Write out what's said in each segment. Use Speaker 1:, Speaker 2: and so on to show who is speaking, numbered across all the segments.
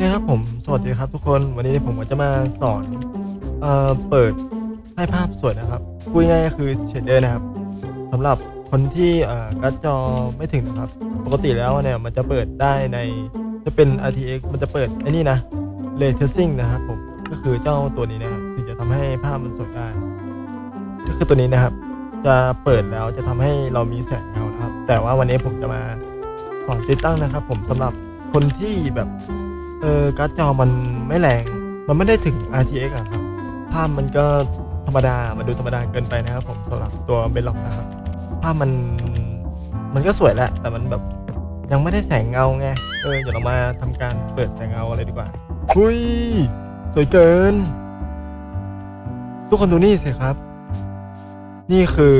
Speaker 1: นะครับผม สวัสดีครับทุกคน วันนี้ผมก็จะมาสอน เอ่อ เปิดให้ภาพสวยนะครับพูดง่ายก็คือเชดเดอร์นะครับสำหรับคนที่เอ่อการ์ดจอไม่ถึงนะครับ ปกติแล้วเนี่ยมันจะเปิดได้ใน จะเป็น RTX มันจะเปิดไอ้นี่นะ Ray Tracing นะครับผม ก็คือเจ้าตัวนี้นะครับถึงจะทำให้ภาพมันสวยได้ ก็คือตัวนี้นะครับ จะเปิดแล้วจะทำให้เรามีแสงเงานะครับ แต่ว่าวันนี้ผมจะมาสอนติดตั้งนะครับ ผมสำหรับคนที่แบบ เออการ์ดจอมันไม่แรง มันไม่ได้ถึง RTX อะครับ ภาพมันก็ธรรมดา มันดูธรรมดาเกินไปนะครับผมสำหรับตัวเบลล็อกนะครับ ภาพมันมันก็สวยแหละ แต่มันแบบยังไม่ได้แสงเงาไง เออเดี๋ยวเรามาทำการเปิดแสงเงาอะไรดีกว่าหุยสวยเกิน ทุกคนดูนี่สิครับ นี่คือ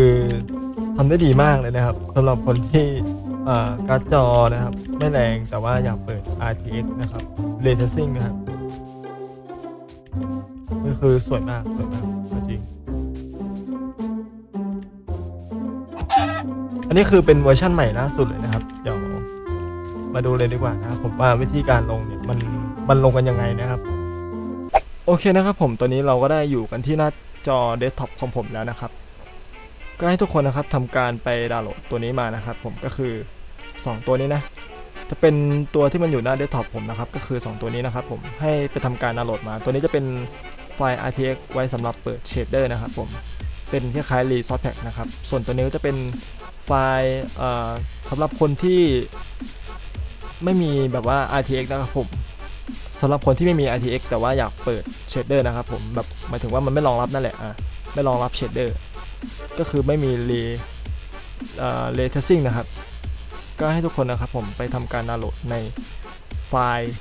Speaker 1: ทำได้ดีมากเลยนะครับสำหรับคนที่ การ์ดจอนะครับ ไม่แรงแต่ว่าอยากเปิด RTX นะครับ Ray Tracing นะครับก็คือสวยมากสวยมากจริง อันนี้คือเป็นเวอร์ชั่นใหม่ล่าสุดเลยนะครับ เดี๋ยวมาดูเลยดีกว่านะครับผมว่าวิธีการลงเนี่ยมันมันลงกันยังไงนะครับโอเคนะครับผมตอนนี้เราก็ได้อยู่กันที่หน้าจอเดสก์ท็อปของผมแล้วนะครับ ก็ให้ทุกคนนะครับทำการไปดาวน์โหลดตัวนี้มานะครับ ผมก็คือ 2 ตัวนี้นะจะเป็นตัวที่มันอยู่หน้าเดสก์ท็อปผมนะครับ ก็คือ 2 ตัวนี้นะครับ ผมให้ไปทำการดาวน์โหลดมา ตัวนี้จะเป็นไฟล์ RTX ไว้สำหรับเปิดเชดเดอร์นะครับ ผมเป็นคล้ายๆ Resource Pack นะครับ ส่วนตัวนี้ก็จะเป็นไฟล์เอ่อสำหรับคนที่ไม่มีแบบว่า RTX นะครับผมสำหรับคนที่ไม่มี RTX แต่ว่าอยากเปิดเชดเดอร์นะครับผมแบบหมายถึงว่ามันไม่รองรับนั่นแหละอะไม่รองรับเชดเดอร์ ก็คือไม่มีรีเอ่อเรทซิ่งนะครับ ก็ให้ทุกคนนะครับผมไปทำการดาวน์โหลดในไฟล์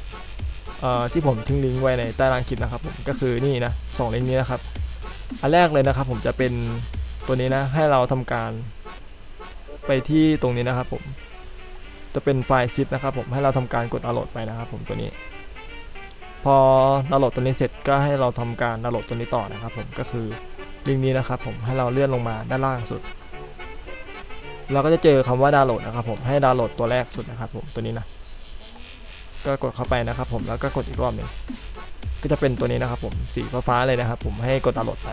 Speaker 1: ที่ผมทิ้งลิงก์ไว้ในใต้ล่างคลิปนะครับผมก็คือนี่นะสองลิงก์นี้นะครับ อันแรกเลยนะครับผมจะเป็นตัวนี้นะให้เราทำการไปที่ตรงนี้นะครับผมจะเป็นไฟล์ซิปนะครับผมให้เราทำการกดดาวน์โหลดไปนะครับผมตัวนี้ พอดาวน์โหลดตัวนี้เสร็จก็ให้เราทำการดาวน์โหลดตัวนี้ต่อนะครับผมก็คือ ลิงก์นี้นะครับผมให้เราเลื่อนลงมาด้านล่างสุด เราก็จะเจอคำว่าดาวน์โหลดนะครับผมให้ดาวน์โหลดตัวแรกสุดนะครับผมตัวนี้นะก็กดเข้าไปนะครับผมแล้วก็กดอีกรอบหนึ่งก็จะเป็นตัวนี้นะครับผมสีฟ้าๆเลยนะครับ ผมให้กดดาวน์โหลดไป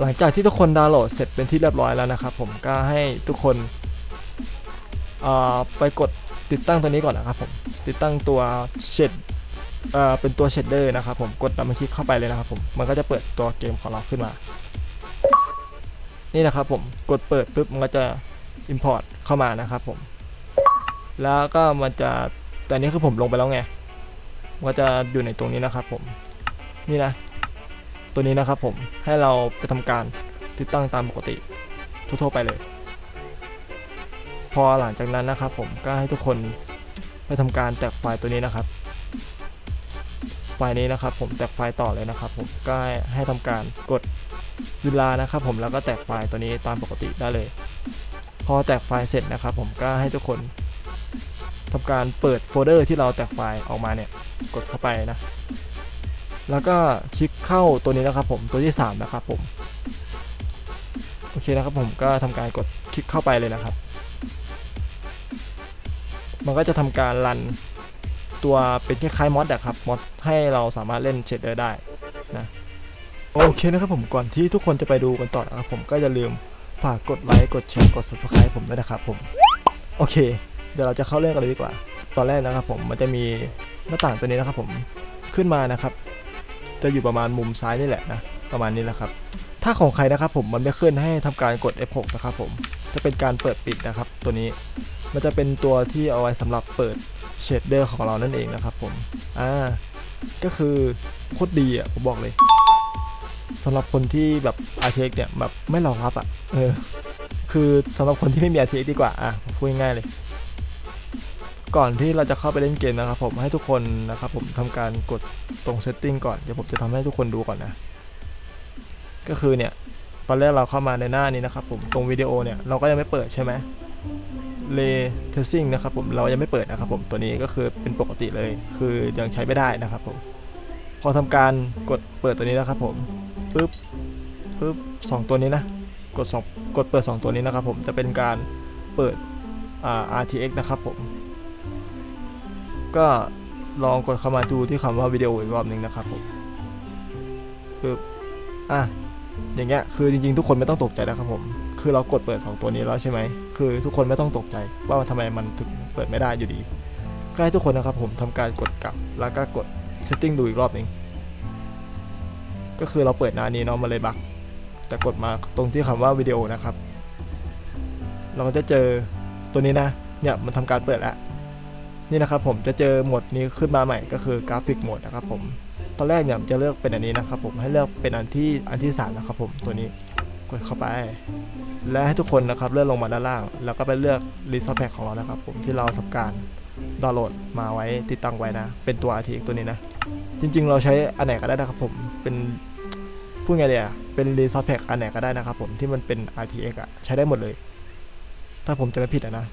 Speaker 1: หลังจากที่ทุกคนดาวน์โหลดเสร็จเป็นที่เรียบร้อยแล้วนะครับ ผมก็ให้ทุกคนไปกดติดตั้งตัวนี้ก่อนนะครับผมติดตั้งตัวเชด เเป็นตัวเชดเดอร์นะครับผมกดดับเบิลคลิกเข้าไปเลยนะครับผมมันก็จะเปิดตัวเกมของเราขึ้นมา นี่นะครับผมกดเปิดปุ๊บมันก็จะ Import เข้ามานะครับผม แล้วก็มันจะแต่นี้คือผมลงไปแล้วไงมันก็จะอยู่ในตรงนี้นะครับผมนี่นะ ตัวนี้นะครับผมให้เราไปทำการติดตั้งตามปกติทั่วๆไปเลย พอหลังจากนั้นนะครับผมก็ให้ทุกคนไปทำการแตกไฟล์ตัวนี้นะครับ ไฟล์นี้นะครับ ผมแตกไฟล์ต่อเลยนะครับ ผมก็ให้ให้ทำการกดเวลานะครับ ผมแล้วก็แตกไฟล์ตัวนี้ตามปกติได้เลย พอแตกไฟล์เสร็จนะครับ ผมก็ให้ทุกคนทำการเปิดโฟลเดอร์ที่เราแตกไฟล์ออกมาเนี่ยกดเข้าไปนะ แล้วก็คลิกเข้าตัวนี้นะครับ ผมตัวที่ 3 นะครับผมโอเคนะครับผมก็ทำการกดคลิกเข้าไปเลยนะครับ มันก็จะทำการรัน ตัวเป็นคล้ายๆมอดอะครับมอดให้เราสามารถเล่นเชดเดอร์ได้นะโอเคนะครับผมก่อนที่ทุกคนจะไปดูกันต่อนะครับผมก็อย่าลืมฝากกดไลค์กดแชร์กด subscribe ผมด้วยนะครับผมโอเค เดี๋ยวเราจะเข้าเรื่องกันเลยดีกว่า ตอนแรกนะครับผมมันจะมีหน้าต่างตัวนี้นะครับผมขึ้นมานะครับ จะอยู่ประมาณมุมซ้ายนี่แหละนะประมาณนี้แหละครับ ถ้าของใครนะครับผมมันไม่ขึ้นให้ทำการกด F6 นะครับผมจะเป็นการเปิดปิดนะครับ ตัวนี้มันจะเป็นตัวที่เอาไว้สำหรับเปิด เชดเดอร์ของเรานั่นเองนะครับผม อ่า ก็คือโคตรดีอะผมบอกเลยสำหรับคนที่แบบ RTX เนี่ยแบบไม่รองรับอะ เออ คือสำหรับคนที่ไม่มี RTX ดีกว่า อะพูดง่ายๆเลย ก่อนที่เราจะเข้าไปเล่นเกมนะครับผมให้ทุกคนนะครับผมทำการกดตรง setting ก่อน เดี๋ยวผมจะทำให้ทุกคนดูก่อนนะ ก็คือเนี่ย ตอนแรกเราเข้ามาในหน้านี้นะครับผม ตรงวิดีโอเนี่ยเราก็ยังไม่เปิดใช่ไหม Ray Tracing นะครับผมเรายังไม่เปิดนะครับผมตัวนี้ก็คือเป็นปกติเลย คือยังใช้ไม่ได้นะครับผมพอทำการกดเปิดตัวนี้นะครับผมปึ๊บปึ๊บสองตัวนี้นะกดสองกดเปิด 2 ตัวนี้นะครับผมจะเป็นการเปิดอ่า RTX นะครับผม ก็ลองกดเข้ามาดูที่คำว่าวิดีโออีกรอบหนึ่งนะครับผมปึ๊บอะอย่างเงี้ยคือจริงๆ ทุกคนไม่ต้องตกใจนะครับผม คือเรากดเปิด 2 ตัวนี้แล้วใช่ไหมคือทุกคนไม่ต้องตกใจว่าทำไมมันถึงเปิดไม่ได้อยู่ดีก็ให้ทุกคนนะครับผมทำการกดกลับแล้วก็กด setting ดูอีกรอบหนึ่งก็คือเราเปิดหน้านี้เนาะมันเลยบักแต่กดมาตรงที่คำว่าวิดีโอนะครับ เราก็จะเจอตัวนี้นะเนี่ยมันทำการเปิดแล้วนี่นะครับผมจะเจอโหมดนี้ขึ้นมาใหม่ก็คือกราฟิกโหมดนะครับผมตอนแรกเนี่ยจะเลือกเป็นอันนี้นะครับผมให้เลือกเป็นอันที่อันที่สามนะครับผมตัวนี้ กดเข้าไป และให้ทุกคนนะครับเลื่อนลงมาด้านล่าง แล้วก็ไปเลือกรีซอสแพ็ของเรานะครับ ผมที่เราทำการดาวน์โหลดมาไว้ติดตั้งไว้นะ เป็นตัว RTX ตัวนี้นะ จริงๆ เราใช้อันไหนก็ได้นะครับผมเป็นพูดไงเดียเป็นรีซอสแพ็อันไหนก็ได้นะครับผมที่มันเป็น RTX อะใช้ได้หมดเลย ถ้าผมจะไม่ผิดอะนะ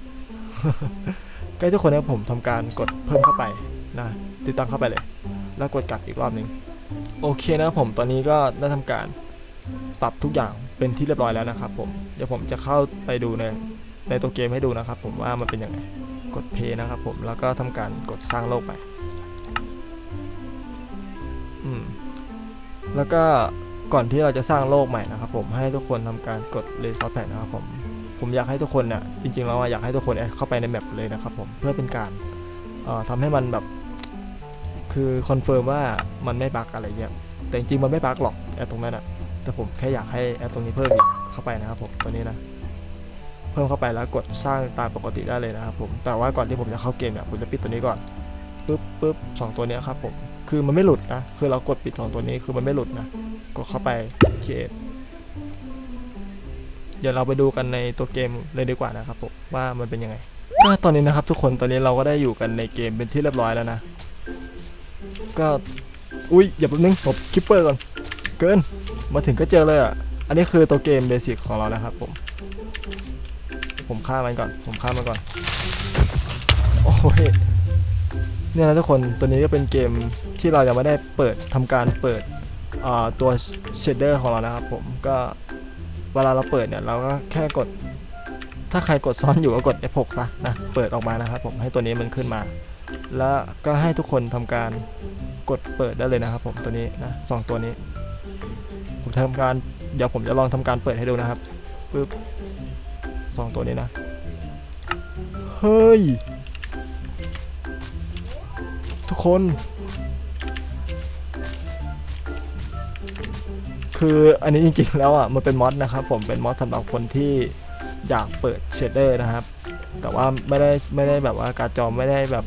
Speaker 1: ก็ให้ทุกคนนะผมทำการกดเพิ่มเข้าไปนะติดตั้งเข้าไปเลย แล้วกดกลับอีกรอบหนึ่งโอเคนะผมตอนนี้ก็ได้ทำการปรับทุกอย่าง เป็นที่เรียบร้อยแล้วนะครับผมเดี๋ยวผมจะเข้าไปดูในในตัวเกมให้ดูนะครับ ผมว่ามันเป็นยังไงกดเพย์นะครับผมแล้วก็ทำการกดสร้างโลกไปอืมแล้วก็ก่อนที่เราจะสร้างโลกใหม่นะครับ ผมให้ทุกคนทำการกด resource pack นะครับผมผมอยากให้ทุกคนเนี่ยจริงๆแล้วอยากให้ทุกคนแอดเข้าไปในแมปเลยนะครับผมเพื่อเป็นการเอ่อทำให้มันแบบ คือคอนเฟิร์มว่ามันไม่บั๊กอะไรเงี้ยแต่จริงๆมันไม่บั๊กหรอกแอดตรงนั้นอะ แต่ผมแค่อยากให้แอดตรงนี้เพิ่มอีกเข้าไปนะครับผมตัวนี้นะ เพิ่มเข้าไปแล้วกดสร้างตามปกติได้เลยนะครับผมแต่ว่าก่อนที่ผมจะเข้าเกมเนี่ยผมจะปิดตัวนี้ก่อนปึ๊บปึ๊บสองตัวนี้ครับผมคือมันไม่หลุดนะคือเรากดปิดสองตัวนี้คือมันไม่หลุดนะกดเข้าไปเคเดี๋ยวเราไปดูกันในตัวเกมเลยดีกว่านะครับผมว่ามันเป็นยังไงก็ตอนนี้นะครับ ทุกคนตอนนี้เราก็ได้อยู่กันในเกมเป็นที่เรียบร้อยแล้วนะก็อุ้ยอย่าแป๊บนึงผมคิปเปอร์ก่อนเกิน มาถึงก็เจอเลยอะ อันนี้คือตัวเกมเบสิกของเรานะครับผม ผมฆ่ามันก่อน ผมฆ่ามันก่อน โอ้ย เนี่ยนะทุกคน ตัวนี้ก็เป็นเกมที่เรายังไม่ได้เปิดทำการเปิดตัวเชดเดอร์ของเรานะครับผม ก็เวลาเราเปิดเนี่ยเราก็แค่กด ถ้าใครกดซ้อนอยู่ก็กด F6 ซะนะ เปิดออกมานะครับผม ให้ตัวนี้มันขึ้นมา แล้วก็ให้ทุกคนทำการกดเปิดได้เลยนะครับผมตัวนี้นะสองตัวนี้ ทำการเดี๋ยวผมจะลองทำการเปิดให้ดูนะครับปึ๊บสองตัวนี้นะเฮ้ยทุกคน คืออันนี้จริงๆแล้วอะมันเป็นมอดนะครับ ผมเป็นมอดสำหรับคนที่อยากเปิดเชดเดอร์นะครับ แต่ว่าไม่ได้ไม่ได้แบบว่าการจอไม่ได้แบบ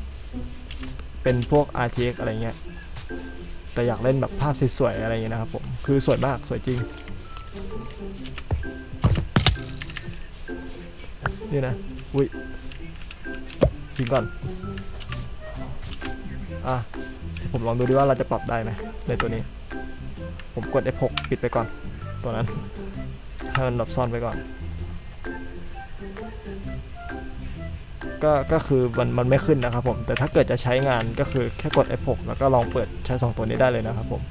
Speaker 1: เป็นพวก RTX อะไรเงี้ย แต่อยากเล่นแบบภาพสวยๆอะไรเงี้ยนะครับผมคือสวยมากสวยจริงนี่นะอุ้ยทิ้งก่อนอะผมลองดูดิว่าเราจะปรับได้ไหมในตัวนี้ ผมกด F6 ปิดไปก่อน ตัวนั้นให้มันแบบซ่อนไปก่อน ก็ก็คือมันมันไม่ขึ้นนะครับผมแต่ถ้าเกิดจะใช้งานก็คือแค่กด F6 แล้วก็ลองเปิดใช้ 2 ตัวนี้ได้เลยนะครับผม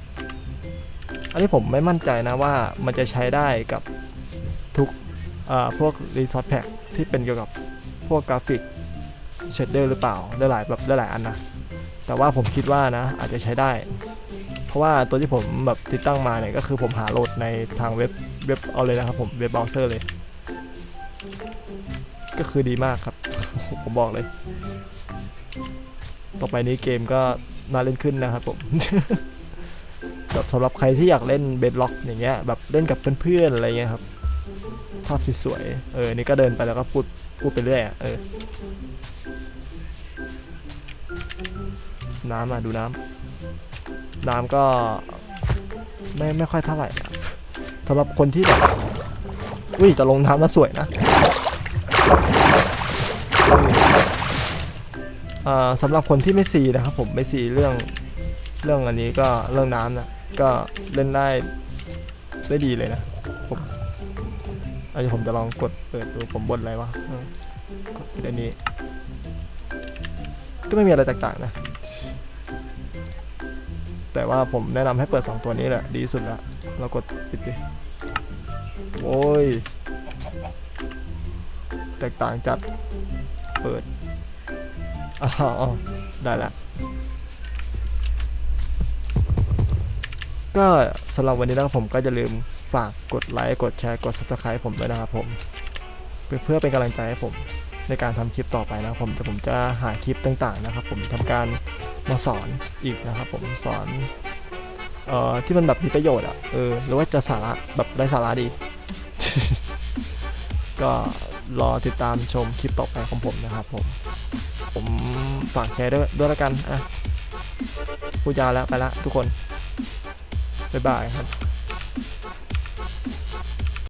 Speaker 1: อันนี้ผมไม่มั่นใจนะว่ามันจะใช้ได้กับทุกพวก Resource Pack ที่เป็นเกี่ยวกับพวกกราฟิกเชดเดอร์หรือเปล่าได้หลายแบบได้หลายอันนะ แต่ว่าผมคิดว่านะอาจจะใช้ได้ เพราะว่าตัวที่ผมแบบติดตั้งมาเนี่ยก็คือผมหาโหลดในทางเว็บเว็บเอาเลยนะครับผมเว็บเบราว์เซอร์เลย ก็คือดีมากครับ บอกเลย ต่อไปนี้เกมก็น่าเล่นขึ้นนะครับผมแบบสำหรับใครที่อยากเล่นเบดล็อกอย่างเงี้ยแบบเล่นกับเพื่อนๆอะไรเงี้ยครับภาพสวยๆเออนี่ก็เดินไปแล้วก็พูดพูดไปเรื่อยเออน้ำอะดูน้ำน้ำก็ไม่ไม่ค่อยเท่าไหร่สำหรับคนที่แบบอุ้ยแต่ลงน้ำแล้วสวยนะ สำหรับคนที่ไม่ซีนะครับผมไม่ซีเรื่องเรื่องอันนี้ก็เรื่องน้ำนะก็เล่นได้ได้ดีเลยนะผมอันนี้ผมจะลองกดเปิดดูผมบนอะไรวะกดอันนี้ ก็ไม่มีอะไรแตกต่างนะ แต่ว่าผมแนะนำให้เปิด 2 ตัวนี้แหละ ดีสุดละเรากดปิดดิโอ้ย แตกต่างจัดเปิด อ๋อได้ละก็สำหรับวันนี้นะครับผมก็จะลืมฝากกดไลค์กดแชร์กด subscribe ผมด้วยนะครับผมเพื่อเป็นกำลังใจให้ผมในการทำคลิปต่อไปนะครับผมแต่ผมจะหาคลิปต่างๆนะครับ ผมทำการมาสอนอีกนะครับ ผมสอนเอ่อที่มันแบบมีประโยชน์อะเออหรือว่าจะสาระแบบได้สาระดี ก็รอติดตามชมคลิปต่อไปของผมนะครับผม ผมฝากแชร์ด้วยด้วยละกันอะพูดยาวแล้วไปละทุกคนบ๊ายบายครับ